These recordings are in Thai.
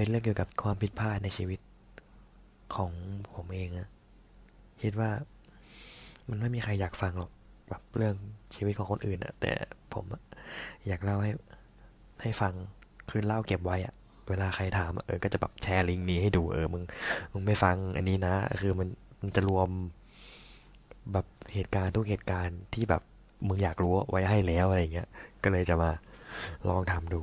เป็นเรื่องเกี่ยวกับความผิดพลาดในชีวิตของผมเองอะคิดว่ามันไม่มีใครอยากฟังหรอกแบบเรื่องชีวิตของคนอื่นอะแต่ผมอยากเล่าให้ให้ฟังคือเล่าเก็บไว้อะเวลาใครถามเออก็จะแบบแชร์ลิงก์นี้ให้ดูเออมึงมึงไปฟังอันนี้นะ คือมันมันจะรวมแบบเหตุการณ์ทุกเหตุการณ์ที่แบบมึงอยากรู้ไว้ให้แล้วอะไรเงี้ย ก็เลยจะมาลองทำดู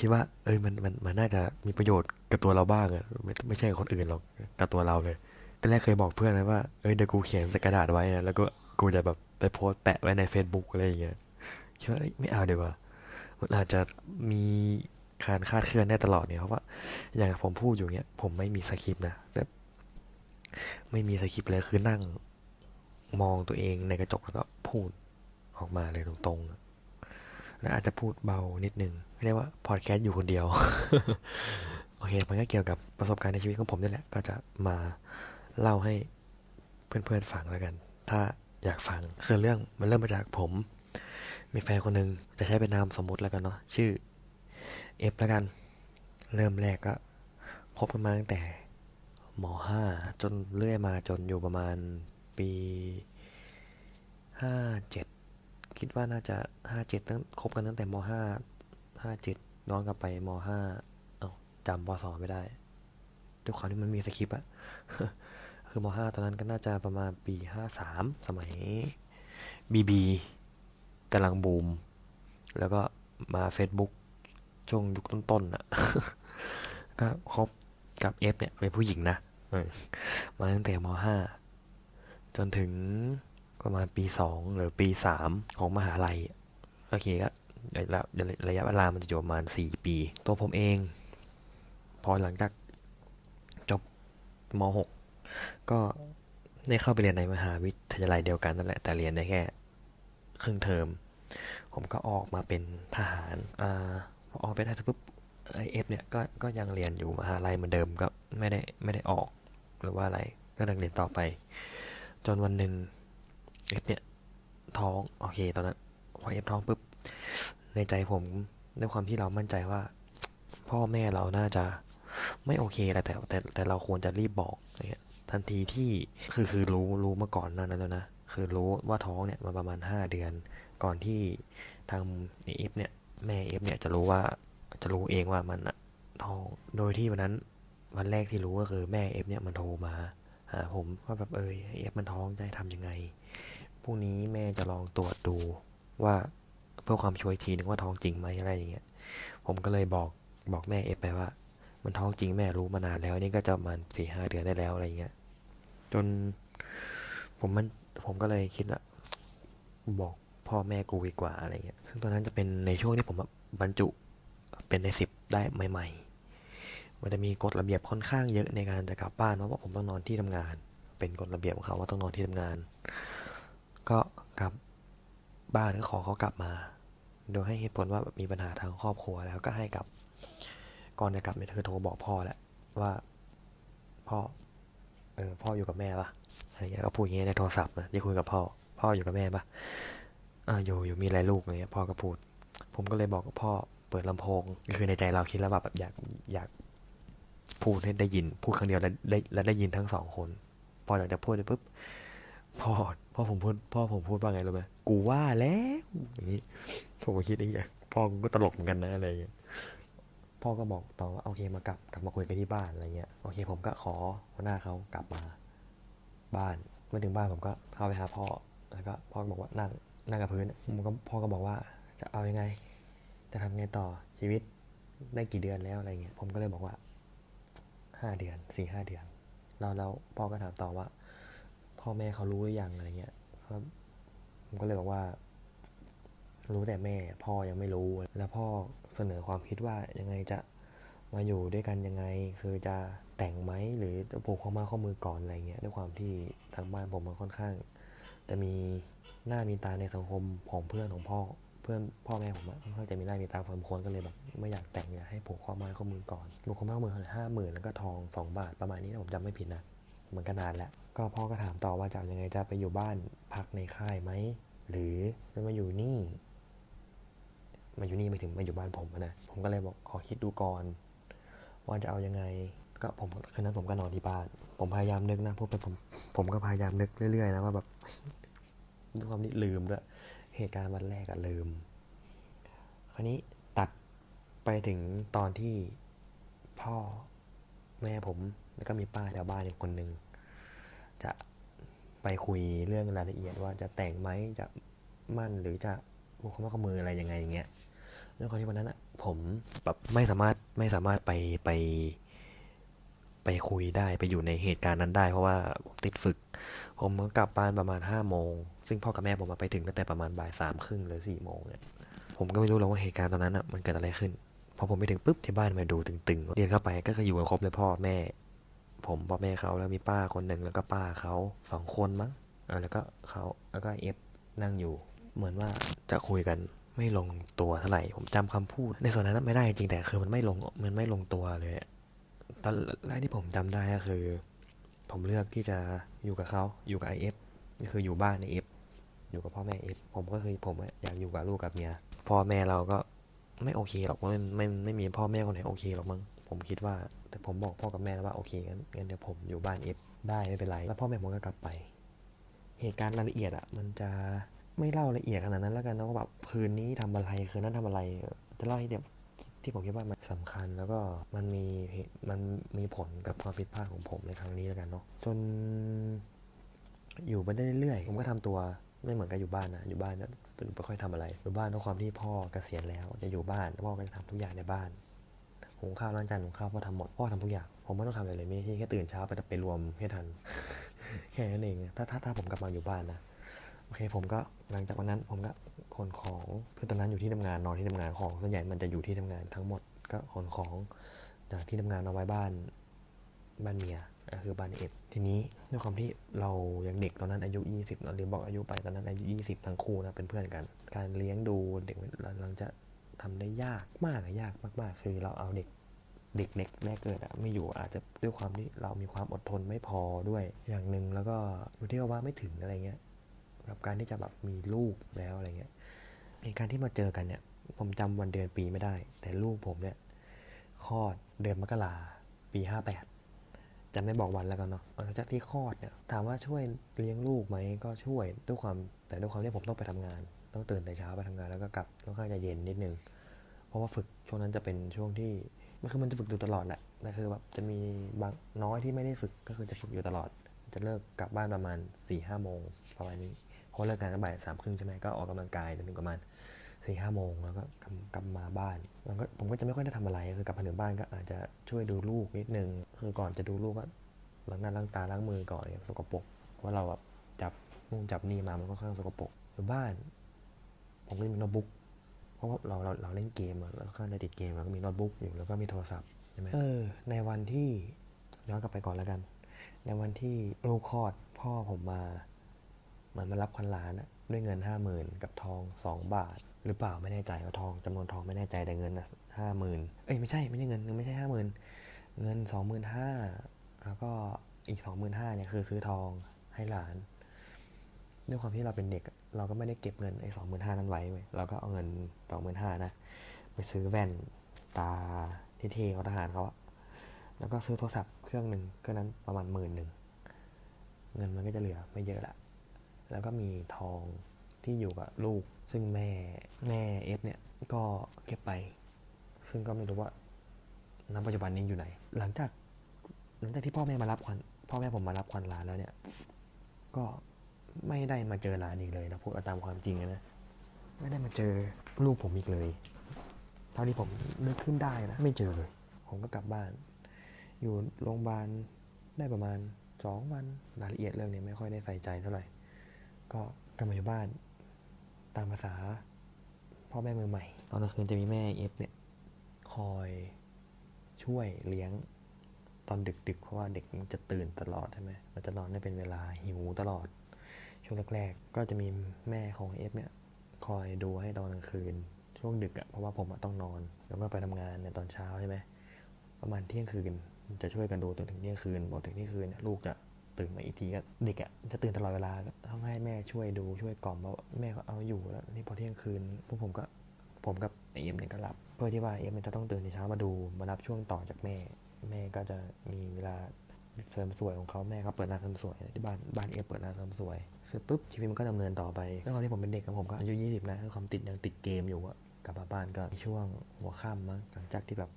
คิดว่า เอ้ยมันมันมันน่าจะมีประโยชน์กับตัวเราบ้างอะไม่ไม่ใช่กับคนอื่นหรอกกับตัวเราเลยตอนแรกเคยบอกเพื่อนไว้ว่าเอ้ยเดี๋ยวกูเขียนสกระดาษไว้นะแล้วก็กูจะแบบไปโพสแปะไว้ใน Facebook อะไรอย่างเงี้ยคิดว่าเอ้ยไม่เอาเดีกว่ามันอาจจะมีการคาดเคลื่อนได้ตลอดเนี่ยเพราะว่า อย่างผมพูดอยู่เนี้ยผมไม่มีสคริปต์นะแบบไม่มีสคริปต์เลยคือนั่งมองตัวเองในกระจกแล้วก็พูดออกมาเลยตรงๆ และอาจจะพูดเบานิดนึงเรียกว่าพอดแคสต์อยู่คนเดียว โอเค มันก็เกี่ยวกับประสบการณ์ในชีวิตของผมนี่แหละ ก็จะมาเล่าให้เพื่อนๆฟังแล้วกัน ถ้าอยากฟังคือเรื่องมันเริ่มมาจากผม มีแฟนคนหนึ่งจะใช้เป็นนามสมมุติแล้วกันเนาะชื่อเอฟแล้วกัน เริ่มแรกก็คบกันมาตั้งแต่มห้าจนเรื่อยมาจนอยู่ประมาณปีห้าเจ็ด คิดว่าน่าจะห้าเจ็ดตั้งคบกันตั้งแต่มห้าห้าเจ็ดย้อนกลับไปมห้าเอาจำปศไม่ได้ด้วยความที่มันมีสคริปต์อะคือมห้าตอนนั้นก็น่าจะประมาณปีห้าสามสมัยบีบีกำลังบูม แล้วก็มา Facebook ช่วงยุคต้นๆอะก็คบกับเอฟเนี่ยเป็นผู้หญิงนะมาตั้งแต่มห้าจนถึง ประมาณปีสองหรือปีสามของมหาลัยโอเคก็ระระยะเวลามันจะอยู่ประมาณสี่ปี ตัวผมเอง พอหลังจากจบมหกก็ได้เข้าไปเรียนในมหาวิทยาลัยเดียวกันนั่นแหละแต่เรียนได้แค่ครึ่งเทอม ผมก็ออกมาเป็นทหารอ่าพอออกเป็นทหารปุ๊บไอเอฟเนี่ยก็ก็ยังเรียนอยู่มหาลัยเหมือนเดิมก็ไม่ได้ไม่ได้ออกหรือว่าอะไรก็ยังเรียนต่อไป จนวันหนึ่ง เอฟเนี่ยท้องโอเคตอนนั้นพอเอฟท้องปุ๊บในใจผมด้วยความที่เรามั่นใจว่า พ่อแม่เราน่าจะไม่โอเคแหละแต่แต่แต่เราควรจะรีบบอกอะไรเงี้ยทันทีที่คือคือรู้รู้มาก่อนนั้นแล้วนะคือรู้ว่าท้องเนี่ยมาประมาณห้าเดือน ก่อนที่ทางเอฟเนี่ยแม่เอฟเนี่ยจะรู้ว่าจะรู้เองว่ามันอะท้องโดยที่วันนั้นวันแรกที่รู้ก็คือแม่เอฟเนี่ยมันโทรมาหาผมว่าแบบเออเอฟมันท้องจะทำยังไง พรุ่งนี้แม่จะลองตรวจดูว่าเพื่อความช่วยทีนึงว่าท้องจริงไหมอะไรอย่างเงี้ย ผมก็เลยบอกบอกแม่เอฟไปว่า มันท้องจริงแม่รู้มานานแล้วนี่ก็จะประมาณสี่ห้าเดือนได้แล้วอะไรเงี้ย จนผมมันผมก็เลยคิดละบอกพ่อแม่กูดีกว่าอะไรเงี้ย ซึ่งตอนนั้นจะเป็นในช่วงที่ผมบรรจุเป็นในสิบได้ใหม่ ๆ มันจะมีกฎระเบียบค่อนข้างเยอะในการจะกลับบ้านเพราะว่าผมต้องนอนที่ทำงาน เป็นกฎระเบียบของเขาว่าต้องนอนที่ทำงาน ก็กลับบ้านก็ขอเขากลับมา โดยให้เหตุผลว่ามีปัญหาทางครอบครัวแล้วก็ให้กลับ ก่อนจะกลับเนี่ยเธอโทรบอกพ่อแหละว่า พ่อ เออ พ่ออยู่กับแม่ปะอะไรเงี้ยก็พูดอย่างเงี้ยในโทรศัพท์นะที่คุยกับพ่อ พ่ออยู่กับแม่ปะอ่าอยู่อยู่มีอะไรลูกอะไรเงี้ยพ่อก็พูด ผมก็เลยบอกกับพ่อเปิดลำโพงคือในใจเราคิดแล้วแบบอยากอยากพูดให้ได้ยินพูดครั้งเดียวแล้วได้แล้วได้ยินทั้งสองคน พอหลังจากพูดไปปุ๊บพ่อ พ่อผมพูดพ่อผมพูดว่าไงรู้ไหมกูว่าแล้วอย่างนี้ผมก็คิดอย่างเงี้ยพ่อก็ตลกเหมือนกันนะอะไรอย่างเงี้ยพ่อก็บอกต่อว่าโอเคมากลับกลับมาคุยกันที่บ้านอะไรเงี้ยโอเคผมก็ขอหัวหน้าเขากลับมา บ้านเมื่อถึงบ้านผมก็เข้าไปหาพ่อแล้วก็พ่อบอกว่านั่งนั่งกับพื้นผมก็พ่อก็บอกว่าจะเอายังไง จะทำไงต่อชีวิตได้กี่เดือนแล้วอะไรเงี้ยผมก็เลยบอกว่าห้าเดือนสี่ห้าเดือนแล้วแล้วพ่อก็ถามต่อว่า พ่อแม่เขารู้หรือยังอะไรเงี้ยครับผมก็เลยบอกว่า รู้แต่แม่ พ่อยังไม่รู้ แล้วพ่อเสนอความคิดว่ายังไงจะมาอยู่ด้วยกันยังไง คือจะแต่งไหมหรือจะผูกข้อม้ข้อมือก่อนอะไรเงี้ยด้วยความที่ทางบ้านผมมันค่อนข้าง จะมีหน้ามีตาในสังคมของเพื่อนของพ่อเพื่อนพ่อแม่ผมอะค่อนข้างจะมีหน้ามีตาพอสมควรก็เลยแบบไม่อยากแต่งอยากให้ผูกข้อม้ข้อมือก่อนผูกข้อม้ข้อมือห้าหมื่นแล้วก็ทองสองบาทประมาณนี้นะผมจำไม่ผิดนะ มือนกันนานแล้ว ก็พ่อก็ถามต่อว่าจะเอายังไงจะไปอยู่บ้านพักในค่ายไหม หรือจะมาอยู่นี่ มาอยู่นี่ไปถึงมาอยู่บ้านผมนะ ผมก็เลยบอกขอคิดดูก่อน ว่าจะเอายังไง ก็ผมคืนนั้นผมก็นอนที่บ้าน ผมพยายามนึกนะพวกเป็นผมผมก็พยายามนึกเรื่อยๆนะว่าแบบด้วยความที่ลืมด้วยเหตุการณ์วันแรกอะลืม คราวนี้ตัดไปถึงตอนที่พ่อแม่ผม แล้วก็มีป้าแถวบ้านอีกคนหนึ่งจะไปคุยเรื่องรายละเอียดว่าจะแต่งไหมจะมั่นหรือจะบุคคลข้อมืออะไรยังไงอย่างเงี้ยด้วยความที่วันนั้นอะผมแบบไม่สามารถไม่สามารถไปไป ไปคุยได้ไปอยู่ในเหตุการณ์นั้นได้ เพราะว่าผมติดฝึก ผมก็กลับบ้านประมาณห้าโมงซึ่งพ่อกับแม่ผมมาไปถึงตั้งแต่ประมาณบ่ายสามครึ่งหรือสี่โมงเนี่ยผมก็ไม่รู้หรอกว่าเหตุการณ์ตอนนั้นอะมันเกิดอะไรขึ้นพอผมไปถึงปุ๊บที่บ้านมาดูตึงๆเดินเข้าไปก็คืออยู่กันครบเลยพ่อแม่ ผมพ่อแม่เขาแล้วมีป้าคนหนึ่งแล้วก็ป้าเขาสองคนมั้งเออแล้วก็เขาแล้วก็เอฟนั่งอยู่ เหมือนว่าจะคุยกันไม่ลงตัวเท่าไหร่ ผมจำคำพูด ในส่วนนั้นไม่ได้จริงแต่คือมันไม่ลงมันไม่ลงตัวเลยตอนแรกที่ผมจำได้ก็คือ ผมเลือกที่จะอยู่กับเขาอยู่กับไอเอฟนี่คืออยู่บ้านในเอฟอยู่กับพ่อแม่เอฟผมก็คือผมอะอยากอยู่กับลูกกับเมียพ่อแม่เราก็ ไม่โอเคหรอกไม่ไม่ไม่มีพ่อแม่คนไหนโอเคหรอกมั้งผมคิดว่า แต่ผมบอกพ่อกับแม่แล้วว่าโอเคงั้นงั้นเดี๋ยวผมอยู่บ้านเอฟได้ไม่เป็นไร แล้วพ่อแม่ผมก็กลับไป เหตุการณ์รายละเอียดอะมันจะไม่เล่าละเอียดขนาดนั้นแล้วกันนะว่าแบบคืนนี้ทำอะไรคืนนั้นทำอะไร จะเล่าให้เดี๋ยวที่ผมคิดว่ามันสำคัญแล้วก็มันมีมันมีผลกับความผิดพลาดของผมในครั้งนี้แล้วกันเนาะจนอยู่มาได้เรื่อยๆผมก็ทำตัวไม่เหมือนกับอยู่บ้านนะอยู่บ้านนะ ไม่ค่อยทำอะไรอยู่บ้านด้วยความที่พ่อเกษียณแล้วจะอยู่บ้านพ่อก็จะทำทุกอย่างในบ้านหุงข้าวล้างจานหุงข้าวพ่อทำหมดพ่อทำทุกอย่างผมไม่ต้องทำอะไรเลยไม่ใช่แค่ตื่นเช้าไปไปรวมให้ทันแค่นั้นเองถ้าถ้าถ้าผมกลับมาอยู่บ้านนะโอเคผมก็หลังจากวันนั้นผมก็ขนของคือตอนนั้นอยู่ที่ทำงานนอนที่ทำงานของส่วนใหญ่มันจะอยู่ที่ทำงานทั้งหมดก็ขนของจากที่ทำงานมาไว้บ้านบ้านเมีย คือบานเอ็ดทีนี้ด้วยความที่เรายังเด็กตอนนั้นอายุ 20เราลืมบอกอายุไปตอนนั้นอายุ 20 ทั้งคู่นะเป็นเพื่อนกัน การเลี้ยงดูเด็กหลังจะทำได้ยากมากอะยากมาก ๆ คือเราเอาเด็กเด็กเล็กแรกเกิดอะไม่อยู่อาจจะด้วยความที่เรามีความอดทนไม่พอด้วยอย่างหนึ่งแล้วก็อยู่ที่ว่าไม่ถึงอะไรเงี้ยกับการที่จะแบบมีลูกแล้วอะไรเงี้ยในการที่มาเจอกันเนี่ย ผมจำวันเดือนปีไม่ได้ แต่ลูกผมเนี่ยคลอดเดือนมกราปี 58 จะไม่บอกวันแล้วกันเนาะหลังจากที่คลอดเนี่ยถามว่าช่วยเลี้ยงลูกไหมก็ช่วยด้วยความแต่ด้วยความที่ผมต้องไปทำงาน ต้องตื่นแต่เช้าไปทำงานแล้วก็กลับค่อนข้างจะเย็นนิดนึง เพราะว่าฝึกช่วงนั้นจะเป็นช่วงที่มันคือมันจะฝึกอยู่ตลอดแหละแต่คือแบบจะมีบางน้อยที่ไม่ได้ฝึกก็คือจะฝึกอยู่ตลอด จะเลิกกลับบ้านประมาณ4ี่ห้าโมงประมาณนี้เพราะเลิกงานก็บ่ายสามครึ่งใช่ไหมก็ออกกำลังกายจนถึงประมาณ สี่ห้าโมงแล้วก็กลับกลับมาบ้านแล้วก็ผมก็จะไม่ค่อยได้ทำอะไรคือกลับมาถึงบ้านก็อาจจะช่วยดูลูกนิดนึงคือก่อนจะดูลูกก็ล้างหน้าล้างตาล้างมือก่อนเนี่ยสกปรกเพราะเราแบบจับนู่นจับนี่มามันก็ค่อนข้างสกปรกอยู่บ้าน ผมก็จะมีโน้ตบุ๊กเพราะว่าเราเราเราเล่นเกมอะแล้วก็ได้ติดเกมแล้วก็มีโน้ตบุ๊กอยู่แล้วก็มีโทรศัพท์ใช่ไหมเออในวันที่ย้อนกลับไปก่อนแล้วกัน ในวันที่ลูกคลอดพ่อผมมาเหมือนมารับควันหลานอะ ด้วยเงินห้าหมื่นกับทองสองบาท หรือเปล่าไม่แน่ใจว่าทองจำนวนทองไม่แน่ใจแต่เงินอะห้าหมื่นเอ้ยไม่ใช่ไม่ใช่เงินไม่ใช่ห้าหมื่นเงินสองหมื่นห้าแล้วก็อีกสองหมื่นห้าเนี่ยคือซื้อทองให้หลานด้วยความที่เราเป็นเด็ก เราก็ไม่ได้เก็บเงินไอ้สองหมื่นห้านั้นไว้เว้ยเราก็เอาเงินสองหมื่นห้านะไปซื้อแว่นตาที่เทเขาทหารเขาอะแล้วก็ซื้อโทรศัพท์เครื่องหนึ่งเครื่อนั้นประมาณหมื่นหนึ่งเงินมันก็จะเหลือไม่เยอะละ แล้วก็มีทองที่อยู่กับลูก ซึ่งแม่แม่เอฟเนี่ยก็เก็บไป ซึ่งก็ไม่รู้ว่าณปัจจุบันนี้อยู่ไหน หลังจากหลังจากที่พ่อแม่มารับควันพ่อแม่ผมมารับควันลานแล้วเนี่ย ก็ไม่ได้มาเจอหลานอีกเลยนะพูดตามความจริงนะไม่ได้มาเจอลูกผมอีกเลย เท่าที่ผมนึกขึ้นได้นะ ไม่เจอเลย ผมก็กลับบ้าน อยู่โรงพยาบาลได้ประมาณสองวันรายละเอียดเรื่องนี้ไม่ค่อยได้ใส่ใจเท่าไหร่ ก็กลับมาอยู่บ้าน ตามภาษาพ่อแม่มือใหม่ ตอนกลางคืนจะมีแม่เอฟเนี่ย คอยช่วยเลี้ยงตอนดึกๆเพราะว่าเด็กมันจะตื่นตลอดใช่ไหมมันจะนอนได้เป็นเวลาหิวตลอด ช่วงแรกๆ ก็จะมีแม่ของเอฟเนี่ย คอยดูให้ตอนกลางคืน ช่วงดึกอะ่ะเพราะว่าผมต้องนอน แล้วก็ไปทำงานในตอนเช้าใช่ไหมประมาณเที่ยงคืนจะช่วยกันดูจนถึงเที่ยงคืนบอกถึงเที่ยงคืนเนี่ยลูกจะ ตื่นมาอีกทีก็เด็กอะ่ะจะตื่นตลอดเวลาต้องให้แม่ช่วยดูช่วยกล่อมว่าแม่ก็เอาอยู่แล้วนี่พอเที่ยงคืนพวกผมก็ผมกับเอ็มเนี่ยก็หลับ เพื่อที่ว่าเอ็มจะต้องตื่นในเช้ามาดูมารับช่วงต่อจากแม่ แม่ก็จะมีเวลาเสริมสวยของเขาแม่เขาเปิดร้านเสริมสวยที่บ้านบ้านเอ็มเปิดร้านเสริมสวยเสร็จปุ๊บชีวิตมันก็ดำเนินต่อไปแล้วตอนที่ผมเป็นเด็กกับผมก็อายุ20นะความติดยังติดเกมอยู่อะกลับมาบ้านก็ช่วงหัวค่ำมั้งหลังจากที่แบบ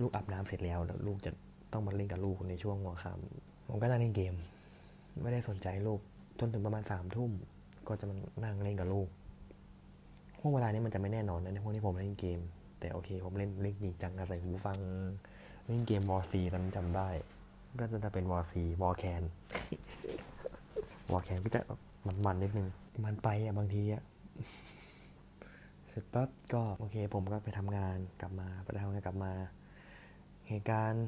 ลูกอาบน้ำเสร็จแล้วแล้วลูกจะต้องมาเล่นกับลูกในช่วงหัวค่ำ ผมก็นั่งเล่นเกม ไม่ได้สนใจลูกจนถึงประมาณสามทุ่มก็จะมานั่งเล่นกับลูกพวกเวลานี้มันจะไม่แน่นอนนะในพวกที่ผมเล่นเกม แต่โอเค ผมเล่นเล่นจริงจังอาศัยหูฟังเล่นเกมวอร์ซีตอนนั้นจำได้ ก็จะเป็นวอร์ซีวอร์แคนวอร์แคนก็จะมันๆนิดนึง มันไปอะบางทีอะเสร็จปั๊บก็โอเค ผมก็ไปทำงานกลับมาไปทำงานกลับมา เหตุการณ์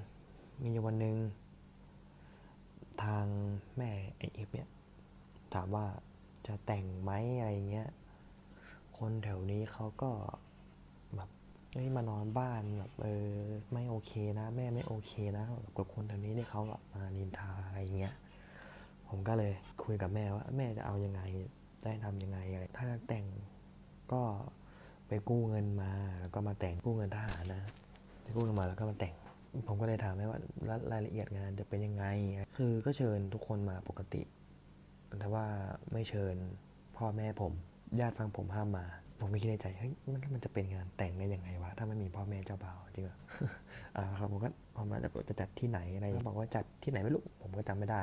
มีอยู่วันหนึ่ง ทางแม่ไอเอฟเนี่ย ถามว่าจะแต่งไหมอะไรเงี้ย คนแถวนี้เขาก็แบบเฮ้ยมานอนบ้านแบบเออไม่โอเคนะ แม่ไม่โอเคนะกับคนแถวนี้เนี่ยเขาแบบมานินทาอะไรเงี้ยผมก็เลยคุยกับแม่ว่า แม่จะเอายังไงได้ทำยังไงอะไรถ้าจะแต่งก็ไปกู้เงินมาแล้วก็มาแต่งกู้เงินทหารนะไปกู้เงินมาแล้วก็มาแต่ง ผมก็เลยถามแม่ว่ารายละเอียดงานจะเป็นยังไง คือก็เชิญทุกคนมาปกติ แต่ว่าไม่เชิญพ่อแม่ผมญาติฟังผมห้ามมา ผมไม่คิดในใจเฮ้ยมันมันจะเป็นงานแต่งได้ยังไงวะถ้าไม่มีพ่อแม่เจ้าบ่าวจริงหรออ่าครับผมก็พอมาจะจะจัดที่ไหนอะไรบอกว่าจัดที่ไหนไม่รู้ผมก็จำไม่ได้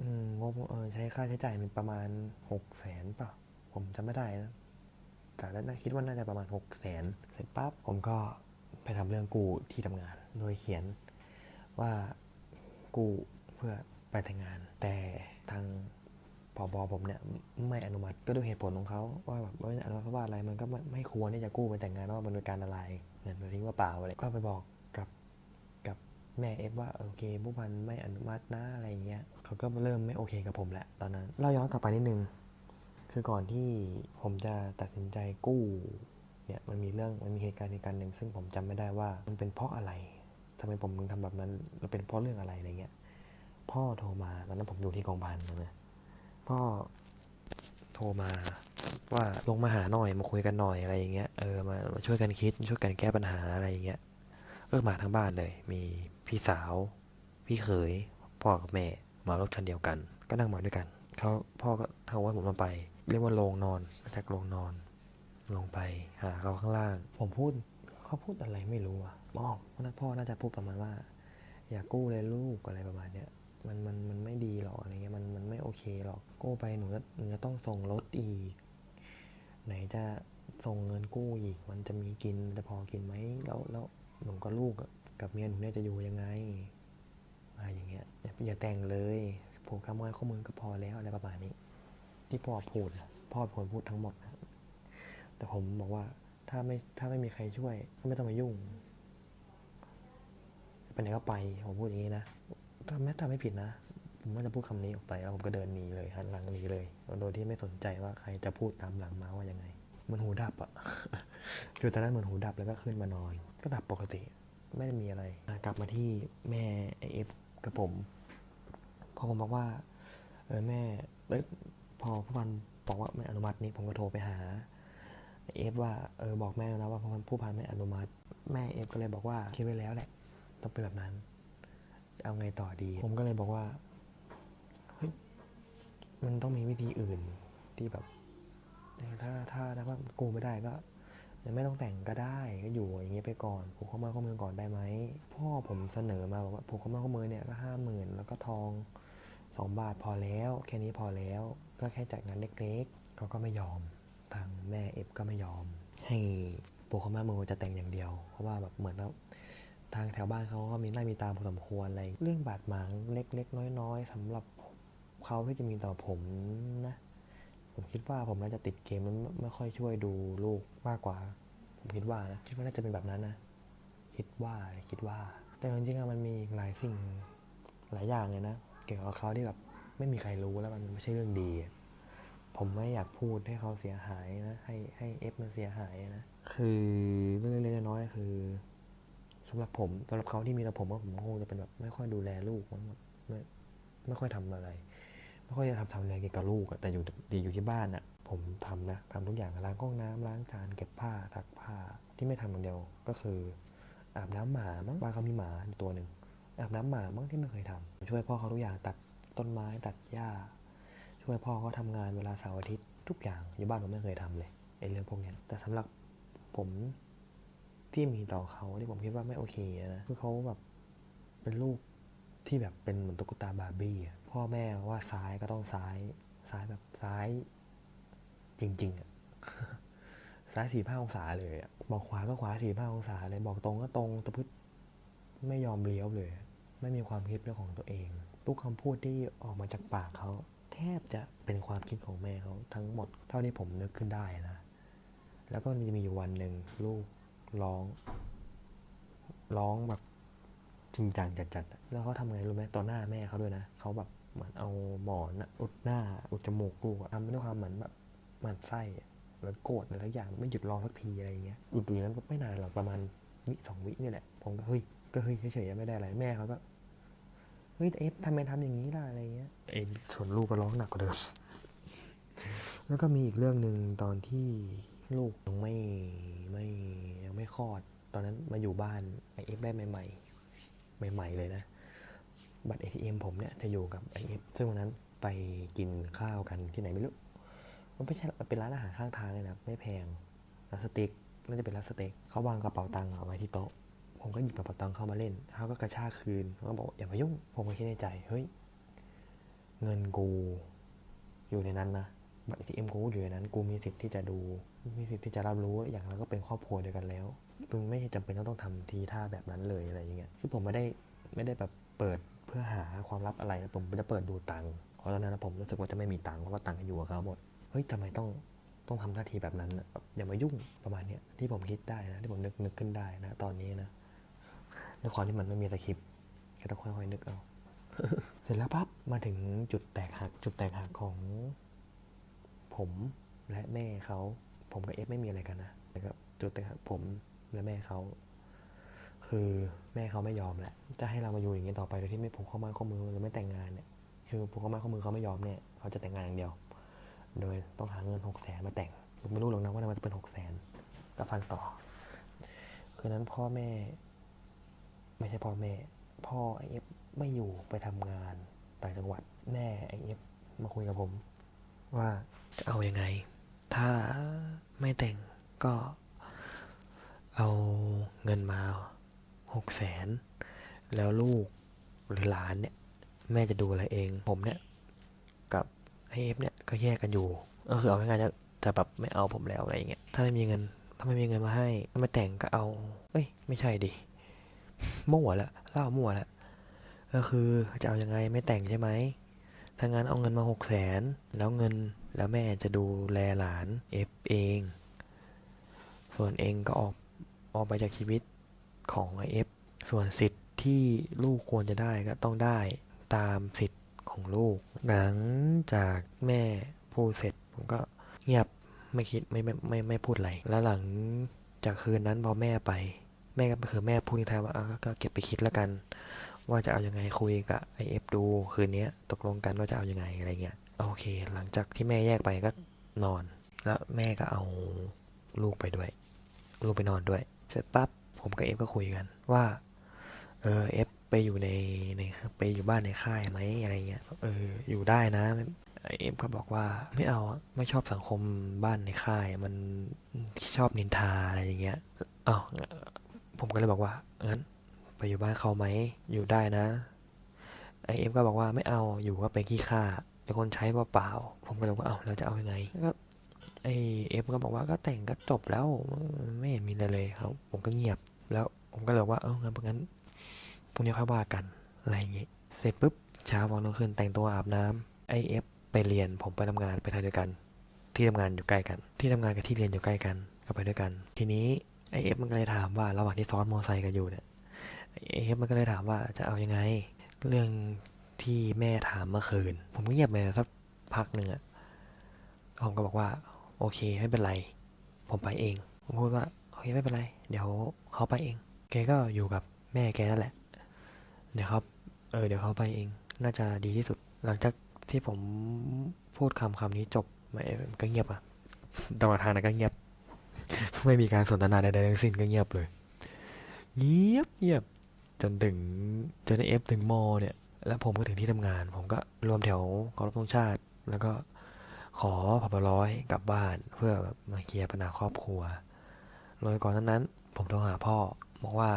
อืมงบเออใช้ค่าใช้จ่ายมันประมาณหกแสนป่ะผมจำไม่ได้นะแต่แล้วนะคิดว่าน่าจะประมาณหกแสนเสร็จปั๊บผมก็ ไปทำเรื่องกู้ที่ทำงาน โดยเขียนว่ากู้เพื่อไปแต่งงาน แต่ทางพอบอผมเนี่ยไม่อนุมัติก็ด้วยเหตุผลของเขาว่าแบบไม่อนุมัติเพราะว่าอะไรมันก็ไม่ไมควรที่จะกู้ไปแต่งงานเพราะว่ามันเป็นการละลายเงินทิ้งว่าเปล่าอะไรก็ไปบอกกับกับแม่เอฟว่าโอเคผู้พันไม่อนุมัตินะอะไรเงี้ยเขาก็เริ่มไม่โอเคกับผมแหละตอนนั้นเราย้อนกลับไปนิดนึงคือก่อนที่ผมจะตัดสินใจกู้ เนี่ยมันมีเรื่องมันมีเหตุการณ์เหตุการณ์หนึ่งซึ่งผมจำไม่ได้ว่ามันเป็นเพราะอะไรทำไมผมถึงทำแบบนั้นมันเป็นเพราะเรื่องอะไรอะไรเงี้ยพ่อโทรมาตอนนั้นผมอยู่ที่กองพันนะพ่อโทรมาว่าลงมาหาหน่อยมาคุยกันหน่อยอะไรอย่างเงี้ยเออมามาช่วยกันคิดช่วยกันแก้ปัญหาอะไรอย่างเงี้ยก็มาทั้งบ้านเลย มีพี่สาว พี่เขยพ่อกับแม่มารถคันเดียวกัน ก็นั่งมาด้วยกันเขาพ่อก็เขาว่าผมลงไป เรียกว่าโรงนอนมาจากโรงนอน ลงไปหาเขาข้างล่าง ผมพูดเขาพูดอะไรไม่รู้อะอ๋อพ่อน่าจะพูดประมาณว่า อย่ากู้เลยลูกอะไรประมาณเนี้ยมันมันมันไม่ดีหรอกอะไรเงี้ยมันมันไม่โอเคหรอกกู้ไปหนูจะหนูจะต้องส่งรถอีก ไหนจะส่งเงินกู้อีก มันจะมีกินจะพอกินไหมแล้วแล้วหนูกับลูกกับเมียหนูเนี่ยจะอยู่ยังไงอะไรอย่างเงี้ยอย่าอย่าแต่งเลยผูกข้ามไว้ข้อมือก็พอแล้วอะไรประมาณนี้ ที่พ่อพูดพ่อเป็นคนพูดทั้งหมดนะ แต่ผมบอกว่าถ้าไม่ถ้าไม่มีใครช่วย ก็ไม่ต้องมายุ่งไปไหนก็ไปผมพูดอย่างนี้นะถ้าแม้ถ้าไม่ผิดนะ ผมว่จะพูดคำนี้ออกไปแล้วผมก็เดินหนีเลยหันหลังหนีเลย โดยที่ไม่สนใจว่าใครจะพูดตามหลังมาว่ายังไงเหมันหูดับอะคือตอนนั้นเหมือนหูดับแล้วก็ขึ้นมานอน ก็ดับปกติไม่ได้มีอะไร กลับมาที่แม่ไอเอฟกับผมพอผมบอกว่าเออแม่เอ้ยพอผู้พันบอกว่าไม่อนุมัตินี่ผมก็โทรไปหา เอฟว่าเออบอกแม่แล้วนะว่าผู้พันผู้พันไม่อนุมัติ แม่เอฟก็เลยบอกว่าคิดไว้แล้วแหละ ต้องเป็นแบบนั้น เอาไงต่อดี ผมก็เลยบอกว่าเฮ้ยมันต้องมีวิธีอื่นที่แบบ ถ้าถ้าถ้าว่ากูไม่ได้ก็ไม่ต้องแต่งก็ได้ก็อยู่อย่างเงี้ยไปก่อนผูกข้อไม้ข้อมือก่อนได้ไหมพ่อผมเสนอมาบอกว่าผูกข้อไม้ข้อมือเนี่ยก็ห้าหมื่นแล้วก็ทองสองบาทพอแล้ว แค่นี้พอแล้ว ก็แค่จัดงานเล็กๆเขาก็ไม่ยอม ทางแม่เอฟก็ไม่ยอม ให้ผูกข้อไม้ข้อมือจะแต่งอย่างเดียว เพราะว่าแบบเหมือนว่าทางแถวบ้านเขาก็มีไล่มีตามพอสมควรอะไร เรื่องบาดหมางเล็กๆ น้อยๆสำหรับเขาที่จะมีต่อผมนะ ผมคิดว่าผมน่าจะติดเกมแล้วไม่ค่อยช่วยดูลูกมากกว่า ผมคิดว่านะคิดว่าน่าจะเป็นแบบนั้นนะ คิดว่าคิดว่า แต่จริงๆมันมีหลายสิ่งหลายอย่างเลยนะ เกี่ยวกับเขาที่แบบไม่มีใครรู้แล้วมันไม่ใช่เรื่องดี ผมไม่อยากพูดให้เขาเสียหายนะ ให้ให้เอฟมันเสียหายนะ คือเรื่องเล็กน้อยคือสำหรับผมสำหรับเขาที่มีแต่ผมว่าผมคงจะเป็นแบบไม่ค่อยดูแลลูกมั้งไม่ไม่ค่อยทำอะไร ไม่ค่อยจะทำทำอะไรเกี่ยวกับลูกแต่อยู่ดีอยู่ที่บ้านอะผผมทำนะทำทุกอย่างล้างห้องน้ำล้างจานเก็บผ้าซักผ้าที่ไม่ทำอย่างเดียวก็คืออาบน้ำหมามั้งบ้านเขามีหมาตัวหนึ่งอาบน้ำหมามั้งที่ไม่เคยทำช่วยพ่อเขาทุกอย่างตัดต้นไม้ตัดหญ้า ช่วยพ่อเขาทำงานเวลาเสาร์อาทิตย์ทุกอย่างอยู่บ้านผมไม่เคยทำเลยไอ้เรื่องพวกนี้แต่สำหรับผมที่มีต่อเขาที่ผมคิดว่าไม่โอเคนะคือเขาแบบเป็นลูกที่แบบเป็นเหมือนตุ๊กตาบาร์บี้พ่อแม่ว่าซ้ายก็ต้องซ้ายซ้ายแบบซ้ายจริงๆอะซ้ายสี่ห้าองศาเลยอะบอกขวาก็ขวาสี่ห้าองศาเลยบอกตรงก็ตรงตะพึดไม่ยอมเลี้ยวเลย ไม่มีความคิดเป็นของตัวเอง ทุกคำพูดที่ออกมาจากปากเขา แทบจะเป็นความคิดของแม่เขาทั้งหมดเท่าที่ผมนึกขึ้นได้นะ แล้วก็มันจะมีอยู่วันหนึ่งลูกร้อง ร้องแบบจริงจังจัดๆ แล้วเขาทำไงรู้ไหมต่อหน้าแม่เขาด้วยนะเขาแบบเหมือนเอาหมอนอุดหน้าอุดจมูกลูกอะทำด้วยความเหมือนแบบหมันไส้แล้วโกรธอะไรทุกอย่างไม่หยุดร้องสักทีอะไรอย่างเงี้ยอุดอยู่อย่างนั้นก็ไม่นานหรอกประมาณวิสองวินี่แหละผมก็เฮ้ยก็เฮ้ยเฉยๆไม่ได้อะไรแม่เขาก็ ฮ้ยแต่เอฟทำไมทำอย่างนี้ล่ะอะไรเงี้ยไอ้ส่วนลูกก็ร้องหนักกว่าเดิม แล้วก็มีอีกเรื่องหนึ่งตอนที่ลูกยังไม่ไม่ยังไม่คลอด ตอนนั้นมาอยู่บ้านไอเอฟได้ใหม่ๆ ใหม่ ๆ เลยนะ บัตร ATM ผมเนี่ยจะอยู่กับไอเอฟซึ่งวันนั้นไปกินข้าวกันที่ไหนไม่รู้ มันไม่ใช่มันเป็นร้านอาหารข้างทางเลยนะไม่แพงร้านสเต็กน่าจะเป็นร้านสเต็กเขาวางกระเป๋าตังค์เอาไว้ที่โต๊ะ ผมก็หยิบกระเป๋าตังค์เข้ามาเล่นเขาก็กระชากคืนเขาก็บอกอย่ามายุ่ง ผมก็คิดในใจ เฮ้ย เงินกู อยู่ในนั้นนะ บัตร ATM กูอยู่ในนั้น กูมีสิทธิ์ที่จะดู มีสิทธิ์ที่จะรับรู้ อย่างเราก็เป็นครอบครัวเดียวกันแล้วมึงไม่จำเป็นต้องต้องทำทีท่าแบบนั้นเลยอะไรอย่างเงี้ย คือผมไม่ได้ไม่ได้แบบเปิดเพื่อหาความลับอะไร ผมจะเปิดดูตังค์เพราะตอนนั้นผมรู้สึกว่าจะไม่มีตังค์เพราะว่าตังค์อยู่กับเขาหมด เฮ้ยทำไมต้องต้องทำท่าทีแบบนั้นอย่ามายุ่งประมาณเนี้ยที่ผมคิดได้นะที่ผมนึกนึกขึ้นได้นะตอนนี้นะ ด้วยความที่มันไม่มีสคริปต์ก็ต้องค่อยๆนึกเอา เสร็จแล้วปั๊บมาถึงจุดแตกหัก จุดแตกหักของ ผมและแม่เขา ผมกับเอฟไม่มีอะไรกันนะแต่ก็จุดแตกหักผมและแม่เขา คือแม่เขาไม่ยอมแหละ จะให้เรามาอยู่อย่างนี้ต่อไปโดยที่ไม่ผูกข้อไม้ข้อมือหรือไม่แต่งงานเนี่ย คือผูกข้อไม้ข้อมือเขาไม่ยอมเนี่ย เขาจะแต่งงานอย่างเดียว โดยต้องหาเงินหกแสนมาแต่ง ผมไม่รู้หรอกนะว่ามันจะเป็นหกแสนก็ฟังต่อ คืนนั้นพ่อแม่ ไม่ใช่พ่อแม่ พ่อไอเอฟไม่อยู่ไปทำงานต่างจังหวัดแม่ไอเอฟมาคุยกับผม ว่าจะเอาอยัางไง ถ้าไม่แต่งก็เอาเงินมาหกแสนแล้วลูกหรือหลานเนี่ย แม่จะดูอะไรเอง ผมเนี่ย กับไอเอฟเนี่ยก็แยกกันอยู่ ก็คือเอาง่ายๆจะจะแบบไม่เอาผมแล้วอะไรอย่างเงี้ยถ้าไม่มีเงินถ้าไม่มีเงินมาให้ ถ้าไม่แต่งก็เอา เอ้ย ไม่ใช่ดิ มั่วละเล่ามั่วละก็คือจะเอาอยังไงไม่แต่งใช่ไหมถ้างั้นเอาเงินมาหกแสนแล้วเงินแล้วแม่จะดูแลหลานเอฟเอง ส่วนเองก็ออกออกไปจากชีวิตของไอเอฟส่วนสิทธิ์ที่ลูกควรจะได้ก็ต้องได้ตามสิทธิ์ของลูก หลังจากแม่พูดเสร็จผมก็เงียบไม่คิดไม่ไม่ไม่ไม่พูดอะไรแล้วหลังจากคืนนั้นพอแม่ไป ม่ก็คือแม่พูดทิ้งท้ายว่าก็เก็บไปคิดแล้วกัน ว่าจะเอายังไงคุยกับไอเอฟดูคืนนี้ตกลงกันว่าจะเอายังไงอะไรเงี้ยโอเค หลังจากที่แม่แยกไปก็นอน แล้วแม่ก็เอาลูกไปด้วย ลูกไปนอนด้วย เสร็จปั๊บผมกับเอฟก็คุยกันว่า เออเอฟไปอยู่ในในไปอยู่บ้านในค่ายไหมอะไรเงี้ยเอออยู่ได้นะเอฟก็บอกว่าไม่เอาไม่ชอบสังคมบ้านในค่าย มันชอบนินทาอะไรอย่างเงี้ยอ้าว ผมก็เลยบอกว่างั้นไปอยู่บ้านเขาไหมอยู่ได้นะไอเอฟก็บอกว่าไม่เอาอยู่ก็เป็นขี้ข้าเป็นคนใช้เปล่าๆผมก็เลยว่าเอาเราจะเอายังไงก็ไอเอฟก็บอกว่าก็แต่งก็จบแล้วไม่เห็นมีอะไรเลยครับ ผมก็เงียบแล้วผมก็เลยบอกว่าเอองั้นงั้นพรุ่งนี้ค่อยว่ากันอะไรอย่างงี้เสร็จปุ๊บเช้าวันรุ่งขึ้นแต่งตัวอาบน้ำไอเอฟไปเรียนผมไปทำงานไปทำด้วยกัน ที่ทำงานอยู่ใกล้กัน ที่ทำงานกับที่เรียนอยู่ใกล้กันก็ไปด้วยกัน ทีนี้ ไอเอฟมันก็เลยถามว่าระหว่างที่ซ้อนมอไซค์กันอยู่เนี่ยไอเอฟมันก็เลยถามว่าจะเอายังไง เรื่องที่แม่ถามเมื่อคืน ผมก็เงียบไปสักพักหนึ่งอะผมก็บอกว่า โอเคไม่เป็นไร ผมไปเองผมพูดว่าโอเคไม่เป็นไร เดี๋ยวเขาไปเองแกก็อยู่กับแม่แกนั่นแหละ เดี๋ยวเขาเออเดี๋ยวเขาไปเอง น่าจะดีที่สุด หลังจากที่ผมพูดคำคำนี้จบไม่มันก็เงียบอะตลอดทางนั้นก็เงียบ ไม่มีการสนทนาใดๆทั้งสิ้นก็เงียบเลย เงียบเงียบจนถึงจนเอฟถึงมอเนี่ย แล้วผมก็ถึงที่ทำงาน ผมก็รวมแถวเคารพธงชาติ แล้วก็ขอพบร้อยกลับบ้านเพื่อแบบมาเคลียร์ปัญหาครอบครัวโดยก่อนนานั้น ผมโทรหาพ่อบอกว่า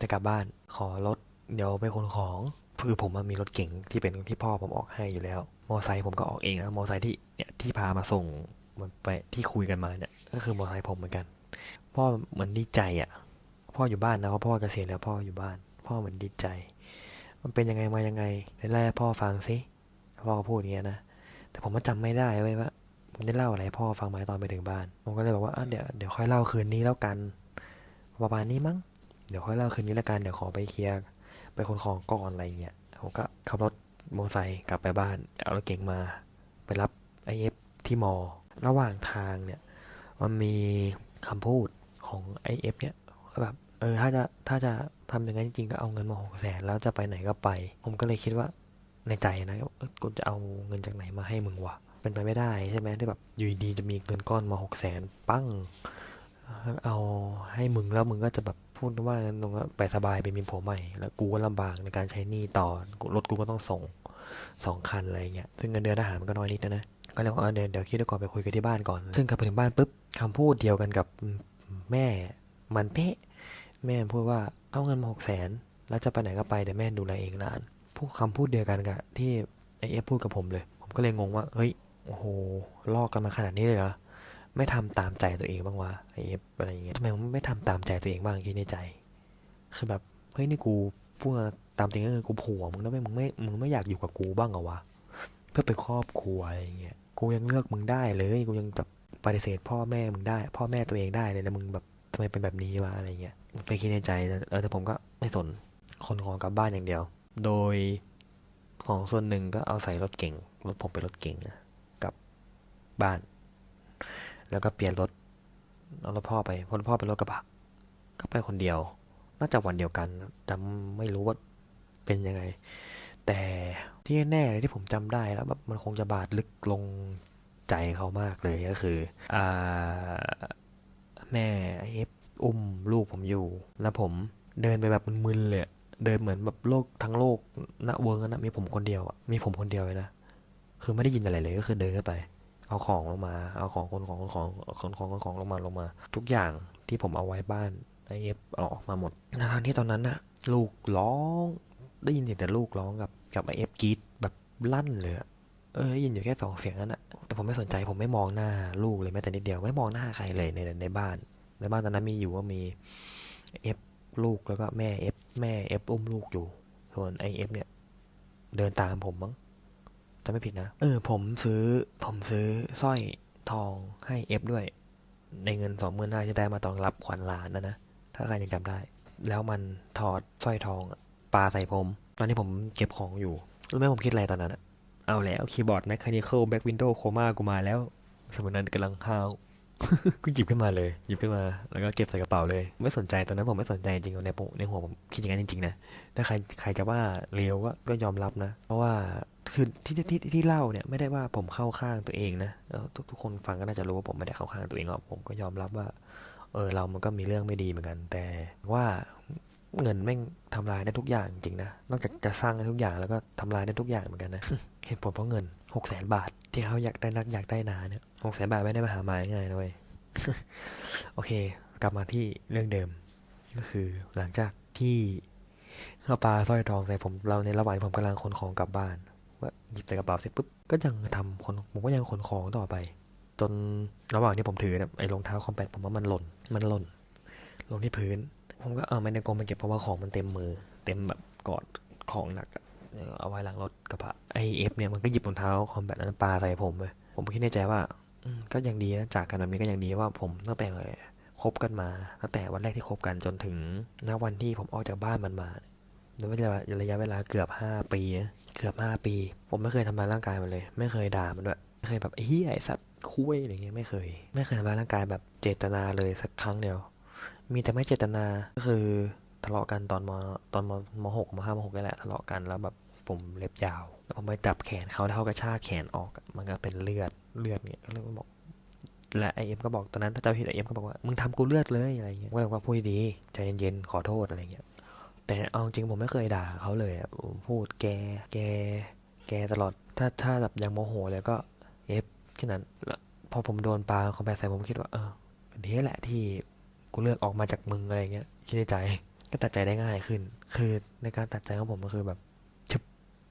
จะกลับบ้านขอรถเดี๋ยวไปขนของคือผมมันมีรถเก๋งที่เป็นที่พ่อผมออกให้อยู่แล้ว มอไซค์ผมก็ออกเองนะมอไซค์ที่เนี่ยที่พามาส่ง มันไปที่คุยกันมาเนี่ย ก็คือมอไซค์ผมเหมือนกัน พ่อเหมือนดีใจอะ พ่ออยู่บ้านนะเพราะพ่อเกษียณแล้วพ่ออยู่บ้าน พ่อเหมือนดีใจ มันเป็นยังไงมายังไงไหนเล่าให้พ่อฟังสิพ่อก็พูดอย่างเงี้ยนะแต่ผมก็จำไม่ได้เว้ยว่าผมได้เล่าอะไรให้พ่อฟังไหมตอนไปถึงบ้านผมก็เลยบอกว่าเดี๋ยวเดี๋ยวค่อยเล่าคืนนี้แล้วกันประมาณนี้มั้งเดี๋ยวค่อยเล่าคืนนี้แล้วกันเดี๋ยวขอไปเคลียร์ไปขนของก่อนอะไรเงี้ยผมก็ขับรถมอเตอร์ไซค์กลับไปบ้าน เอารถเก๋งมา ไปรับไอเอฟที่มอ ระหว่างทางเนี่ยมันมีคำพูดของไอเอฟเนี่ยแบบเออถ้าจะถ้าจะทำอย่างนั้นจริงก็เอาเงินมาหกแสนแล้วจะไปไหนก็ไป ผมก็เลยคิดว่าในใจนะกูจะเอาเงินจากไหนมาให้มึงวะเป็นไปไม่ได้ใช่ไหมที่แบบอยู่ดีจะมีเงินก้อนมาหกแสนปั้งเอาให้มึงแล้วมึงก็จะแบบพูดว่าตรงว่าไปสบายไปมีผัวใหม่ แล้วกูก็ลำบากในการใช้หนี้ต่อรถกูก็ต้องส่งสองคันอะไรเงี้ยซึ่งเงินเดือนทหารมันก็น้อยนิดนะนะ ก็เลยว่าเออเดี๋ยวเดี๋ยวคิดดูก่อนไปคุยกันที่บ้านก่อน ซึ่งกลับไปถึงบ้านปุ๊บคำพูดเดียวกันกับแม่มันเป๊ะแม่พูดว่าเอาเงินมาหกแสนแล้วจะไปไหนก็ไปเดี๋ยวแม่ดูแลเองหลานพูดคำพูดเดียวกันกับที่ไอเอฟพูดกับผมเลย ผมก็เลยงงว่าเฮ้ยโอ้โหลอกกันมาขนาดนี้เลยเหรอไม่ทำตามใจตัวเองบ้างวะไอเอฟอะไรอย่างเงี้ยทำไมมึงไม่ทำตามใจตัวเองบ้างคิดในใจคือแบบเฮ้ยนี่กูพูดตามจริงก็คือกูผัวมึงแล้วไม่มึงไม่มึงไม่อยากอยู่กับกูบ้างเหรอวะ เพื่อเป็นครอบครัวอะไรเงี้ยกูยังเลือกมึงได้เลยกูยังแบบปฏิเสธพ่อแม่มึงได้ พ่อแม่ตัวเองได้เลยแล้วมึงแบบทำไมเป็นแบบนี้วะอะไรเงี้ยไปคิดในใจเออแต่ผมก็ไม่สนคนของกลับบ้านอย่างเดียว โดยของส่วนหนึ่งก็เอาใส่รถเก่งรถผมเป็นรถเก่งนะกลับบ้าน แล้วก็เปลี่ยนรถเอารถพ่อไปเพราะรถพ่อเป็นรถกระบะก็ไปคนเดียว น่าจะวันเดียวกันจำไม่รู้ว่าเป็นยังไง แต่ ที่แน่เลยที่ผมจำได้แล้วแบบมันคงจะบาดลึกลงใจเขามากเลยก็คืออ่าแม่เอฟอุ้มลูกผมอยู่ แล้วผมเดินไปแบบมึนๆเลยเดินเหมือนแบบโลกทั้งโลกณเวิร์กนะมีผมคนเดียวอะมีผมคนเดียวเลยนะคือไม่ได้ยินอะไรเลยก็คือเดินเข้าไป เอาของลงมา เอาของคนของคนของคนของคนของลงมาลงมา ทุกอย่างที่ผมเอาไว้บ้านไอเอฟเอาออกมาหมดทางที่ตอนนั้นน่ะ ลูกร้อง ได้ยินเสียงแต่ลูกร้องกับกับไอเอฟกรีดแบบลั่นเลยอะเออได้ยินอยู่แค่สองเสียงนั้นอะแต่ผมไม่สนใจผมไม่มองหน้าลูกเลยแม้แต่นิดเดียวไม่มองหน้าใครเลยในในบ้านในบ้านตอนนั้นมีอยู่ว่ามีเอฟลูกแล้วก็แม่เอฟแม่เอฟอุ้มลูกอยู่ ส่วนไอเอฟเนี่ย เดินตามผมมั้งจะไม่ผิดนะ เออ ผมซื้อ ผมซื้อสร้อยทองให้เอฟด้วย ในเงินสองหมื่นห้าที่ได้มาตอนรับขวัญหลานนะนะ ถ้าใครยังจำได้ แล้วมันถอดสร้อยทองอะ ปาใส่ผม ตอนที่ผมเก็บของอยู่ รู้ไหมผมคิดอะไรตอนนั้นอะเอาแล้วคีย์บอร์ด Mechanical Back Window Chroma กูมาแล้ว สมัยนั้นกำลังห้าวกูหยิบขึ้นมาเลย หยิบขึ้นมา แล้วก็เก็บใส่กระเป๋าเลย ไม่สนใจตอนนั้นผมไม่สนใจจริงๆในในหัวผมคิดอย่างนั้นจริงๆนะ ถ้าใครใครจะว่าเลวก็ก็ยอมรับนะ เพราะว่าคือที่ที่ที่เล่าเนี่ยไม่ได้ว่าผมเข้าข้างตัวเองนะทุกทุกคนฟังก็น่าจะรู้ว่าผมไม่ได้เข้าข้างตัวเองหรอกผมก็ยอมรับว่าเออเรามันก็มีเรื่องไม่ดีเหมือนกัน แต่ว่า เงินแม่งทำลายได้ทุกอย่างจริงนะ นอกจากจะสร้างได้ทุกอย่างแล้วก็ทำลายได้ทุกอย่างเหมือนกันนะ เหตุผลเพราะเงินหกแสนบาท ที่เขาอยากได้นักอยากได้นาเนี่ยหกแสนบาทไม่ได้มาหามาง่ายนะเว้ยโอเค กลับมาที่เรื่องเดิม ก็คือหลังจากที่เขาปาสร้อยทองใส่ผมเราในระหว่างที่ผมกำลังขนของกลับบ้านว่าหยิบใส่กระเป๋าเสร็จปุ๊บก็ยังทำคนผมก็ยังขนของต่อไป จนระหว่างที่ผมถือเนี่ยไอ้รองเท้าคอมแพตผมว่ามันหล่นมันหล่นลงที่พื้น ผมก็เอาไม้ในกรงมาเก็บเพราะว่าของมันเต็มมือ เต็มแบบกอดของหนักเอาไว้หลังรถกระบะไอเอฟเนี่ยมันก็หยิบรองเท้าคอมแพตนั้นปาใส่ผมเลยผมก็คิดในใจว่าก็ยังดีนะจากกันแบบนี้ก็ยังดีว่าผมตั้งแต่คบกันมาตั้งแต่วันแรกที่คบกันจนถึงณวันที่ผมออกจากบ้านมันมาเนี่ยระยะระยะเวลาเกือบห้าปีเกือบห้าปี ผมไม่เคยทำร้ายร่างกายมันเลย ไม่เคยด่ามันด้วยไม่เคยแบบไอ้เหี้ยไอ้สัตว์คุ้ยอะไรเงี้ยไม่เคย ไม่เคยทำร้ายร่างกายแบบเจตนาเลยสักครั้งเดียว มีแต่ไม่เจตนาก็คือทะเลาะกันตอนมตอนมมหกมห้ามหกนี่แหละทะเลาะกันแล้วแบบผมเล็บยาวแล้วผมไปจับแขนเขาแล้วเขากระชากแขนออกมันก็เป็นเลือดเลือดเนี่ยก็เลยบอก และไอเอ็มก็บอกตอนนั้นถ้าเจ้าผิดไอเอ็มก็บอกว่ามึงทำกูเลือดเลยอะไรเงี้ยก็เลยว่าพูดดีใจเย็นๆขอโทษอะไรเงี้ยแต่เอาจริงผมไม่เคยด่าเขาเลยผมพูดแกแกแกตลอดถ้าถ้าแบบยังโมโหเลยก็เอฟแค่นั้นแล้วพอผมโดนปลาคอมแบทใส่ผมคิดว่าเอออันนี้แหละที่ กูเลือกออกมาจากมึงอะไรเงี้ยคิดในใจก็ตัดใจได้ง่ายขึ้น คือในการตัดใจของผมก็คือแบบชึบ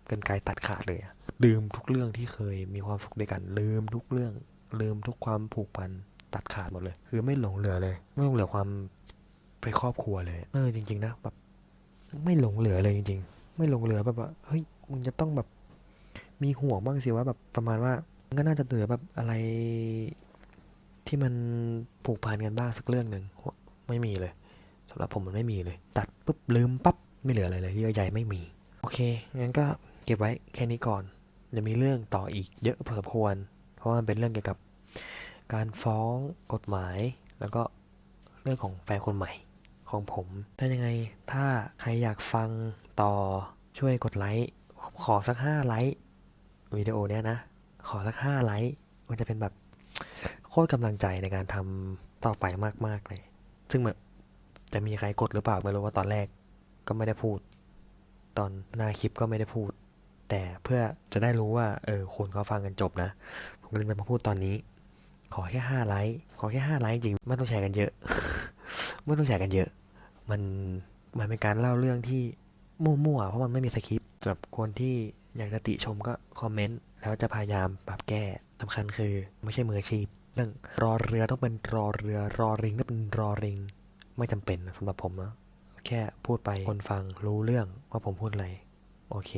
เป็นกายตัดขาดเลยลืมทุกเรื่องที่เคยมีความสุขด้วยกัน ลืมทุกเรื่อง ลืมทุกความผูกพันตัดขาดหมดเลย คือไม่หลงเหลือเลย ไม่หลงเหลือความเป็นครอบครัวเลย เออจริง ๆ นะแบบไม่หลงเหลือเลยจริง ๆ ไม่หลงเหลือแบบว่าเฮ้ยมึงจะต้องแบบมีห่วงบ้างสิว่าแบบประมาณว่ามันก็น่าจะเหลือแบบอะไร ที่มันผูกพันกันบ้างสักเรื่องหนึ่งไม่มีเลยสำหรับผมมันไม่มีเลย ตัดปุ๊บลืมปั๊บไม่เหลืออะไรเลยเยื่อใยไม่มี โอเคงั้นก็เก็บไว้แค่นี้ก่อนจะมีเรื่องต่ออีกเยอะพอสมควร เพราะมันเป็นเรื่องเกี่ยวกับการฟ้องกฎหมาย แล้วก็เรื่องของแฟนคนใหม่ของผม ถ้ายังไงถ้าใครอยากฟังต่อช่วยกดไลค์ขอสักห้าไลค์วิดีโอเนี้ยนะ ขอสักห้าไลค์มันจะเป็นแบบ ตรกำลังใจในการทำต่อไปมากๆเลย ซึ่งแบบจะมีใครกดหรือเปล่าไม่รู้ว่าตอนแรกก็ไม่ได้พูด ตอนหน้าคลิปก็ไม่ได้พูด แต่เพื่อจะได้รู้ว่าเออคนเขาฟังกันจบนะ ผมก็เลยมาพูดตอนนี้ ขอแค่ห้าไลค์ขอแค่ห้าไลค์จริงไม่ต้องแชร์กันเยอะ ไม่ต้องแชร์กันเยอะ มันมันเป็นการเล่าเรื่องที่มั่วๆเพราะมันไม่มีสคริปต์สำหรับคนที่อยากจะติชมก็คอมเมนต์แล้วจะพยายามปรับแก้สำคัญคือไม่ใช่มืออาชีพ เรื่องรอเรือต้องเป็นรอเรือ รอริงต้องเป็นรอริง ไม่จำเป็นสำหรับผมนะแค่พูดไปคนฟังรู้เรื่องว่าผมพูดอะไร โอเค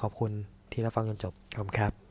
ขอบคุณที่รับฟังจนจบขอบคุณครับ